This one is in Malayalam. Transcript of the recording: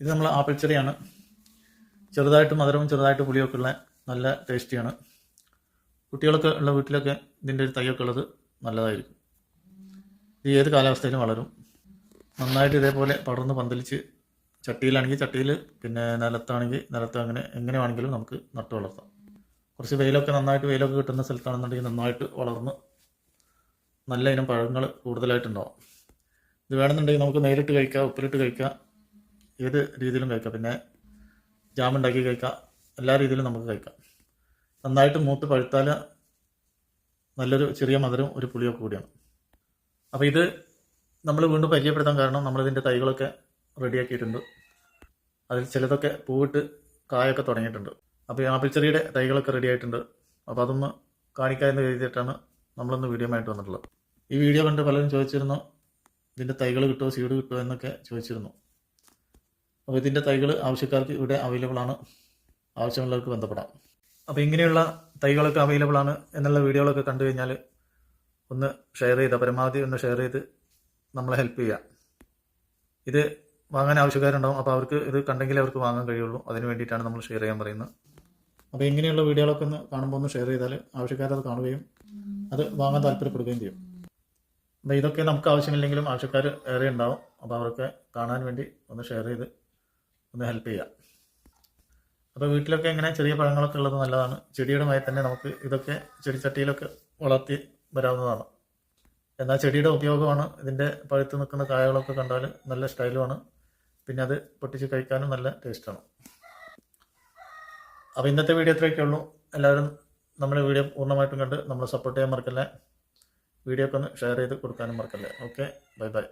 ഇത് നമ്മൾ ആപ്പിൾ ചെറിയാണ് ചെറുതായിട്ട് മധുരവും ചെറുതായിട്ട് പുളിയൊക്കെ ഉള്ള നല്ല ടേസ്റ്റിയാണ്. കുട്ടികളൊക്കെ ഉള്ള വീട്ടിലൊക്കെ ഇതിന്റെ ഒരു തൈയൊക്കെ ഉള്ളത് നല്ലതായിരിക്കും. ഇത് ഏത് കാലാവസ്ഥയിലും വളരും. നന്നായിട്ട് ഇതേപോലെ പടർന്ന് പന്തലിച്ച് ചട്ടിയിലാണെങ്കിൽ ചട്ടിയിൽ പിന്നെ നിലത്താണെങ്കിൽ നിലത്ത് അങ്ങനെ എങ്ങനെ വേണമെങ്കിലും നമുക്ക് നട്ടു വളർത്താം. കുറച്ച് വെയിലൊക്കെ നന്നായിട്ട് വെയിലൊക്കെ കിട്ടുന്ന സ്ഥലത്താണെന്നുണ്ടെങ്കിൽ നന്നായിട്ട് വളർന്ന് നല്ല ഇനം പഴങ്ങൾ കൂടുതലായിട്ടുണ്ടാവും. ഇത് വേണമെന്നുണ്ടെങ്കിൽ നമുക്ക് നേരിട്ട് കഴിക്കാം ഉപ്പിലിട്ട് കഴിക്കാം. ഏത് രീതിയിലും കഴിക്കാം. പിന്നെ ജാം ഉണ്ടാക്കി കഴിക്കാം. എല്ലാ രീതിയിലും നമുക്ക് കഴിക്കാം. നന്നായിട്ട് മൂത്ത് പഴുത്താൽ നല്ലൊരു ചെറിയ മധുരം ഒരു പുളിയൊക്കെ കൂടിയാണ്. അപ്പോൾ ഇത് നമ്മൾ വീണ്ടും പരിചയപ്പെടുത്താൻ കാരണം നമ്മളിതിന്റെ തൈകളൊക്കെ റെഡിയാക്കിയിട്ടുണ്ട്. അതിൽ ചിലതൊക്കെ പൂവിട്ട് കായൊക്കെ തുടങ്ങിയിട്ടുണ്ട്. അപ്പോൾ ആപ്പിൾ ചെറിയുടെ തൈകളൊക്കെ റെഡി ആയിട്ടുണ്ട് അപ്പോൾ അതൊന്ന് കാണിക്കാമെന്ന് കരുതിയിട്ടാണ് നമ്മളൊന്ന് വീഡിയോ ആയിട്ട് വന്നിട്ടുള്ളത്. ഈ വീഡിയോ കണ്ട് പലരും ചോദിച്ചിരുന്നു ഇതിന്റെ തൈകൾ കിട്ടുമോ സീഡ് കിട്ടുമോ എന്നൊക്കെ ചോദിച്ചിരുന്നു. അപ്പോൾ ഇതിന്റെ തൈകൾ ആവശ്യക്കാർക്ക് ഇവിടെ അവൈലബിൾ ആണ്. ആവശ്യമുള്ളവർക്ക് ബന്ധപ്പെടാം. അപ്പോൾ ഇങ്ങനെയുള്ള തൈകളൊക്കെ അവൈലബിൾ ആണ് എന്നുള്ള വീഡിയോകളൊക്കെ കണ്ടു കഴിഞ്ഞാൽ ഒന്ന് ഷെയർ ചെയ്താൽ പരമാവധി ഒന്ന് ഷെയർ ചെയ്ത് നമ്മളെ ഹെൽപ്പ് ചെയ്യുക. ഇത് വാങ്ങാൻ ആവശ്യക്കാരുണ്ടാവും. അപ്പോൾ അവർക്ക് ഇത് കണ്ടെങ്കിൽ അവർക്ക് വാങ്ങാൻ കഴിയുള്ളൂ. അതിന് വേണ്ടിയിട്ടാണ് നമ്മൾ ഷെയർ ചെയ്യാൻ പറയുന്നത്. അപ്പോൾ ഇങ്ങനെയുള്ള വീഡിയോകളൊക്കെ ഒന്ന് കാണുമ്പോൾ ഒന്ന് ഷെയർ ചെയ്താൽ ആവശ്യക്കാരത് കാണുകയും അത് വാങ്ങാൻ താല്പര്യപ്പെടുകയും ചെയ്യും. അപ്പോൾ ഇതൊക്കെ നമുക്ക് ആവശ്യമില്ലെങ്കിലും ആവശ്യക്കാർ ഏറെ ഉണ്ടാവും. അപ്പോൾ അവർക്ക് കാണാൻ വേണ്ടി ഒന്ന് ഷെയർ ചെയ്ത് ഒന്ന് ഹെൽപ്പ് ചെയ്യുക. അപ്പോൾ വീട്ടിലൊക്കെ ഇങ്ങനെ ചെറിയ പഴങ്ങളൊക്കെ ഉള്ളത് നല്ലതാണ്. ചെടിയുടെ മായി തന്നെ നമുക്ക് ഇതൊക്കെ ചെടിച്ചട്ടിയിലൊക്കെ വളർത്തി വരാവുന്നതാണ്. എന്നാൽ ചെടിയുടെ ഉപയോഗമാണ് ഇതിന്റെ പഴുത്ത് നിൽക്കുന്ന കായകളൊക്കെ കണ്ടാൽ നല്ല സ്റ്റൈലുമാണ്. പിന്നെ അത് പൊട്ടിച്ച് കഴിക്കാനും നല്ല ടേസ്റ്റാണ്. അപ്പോൾ ഇന്നത്തെ വീഡിയോ ഇത്രയൊക്കെ ഉള്ളൂ. എല്ലാവരും നമ്മുടെ വീഡിയോ പൂർണമായിട്ടും കണ്ട് നമ്മളെ സപ്പോർട്ട് ചെയ്യാൻ മറക്കല്ലേ. വീഡിയോ ഒക്കെ ഒന്ന് ഷെയർ ചെയ്ത് കൊടുക്കാനും മറക്കല്ലേ. Okay bye bye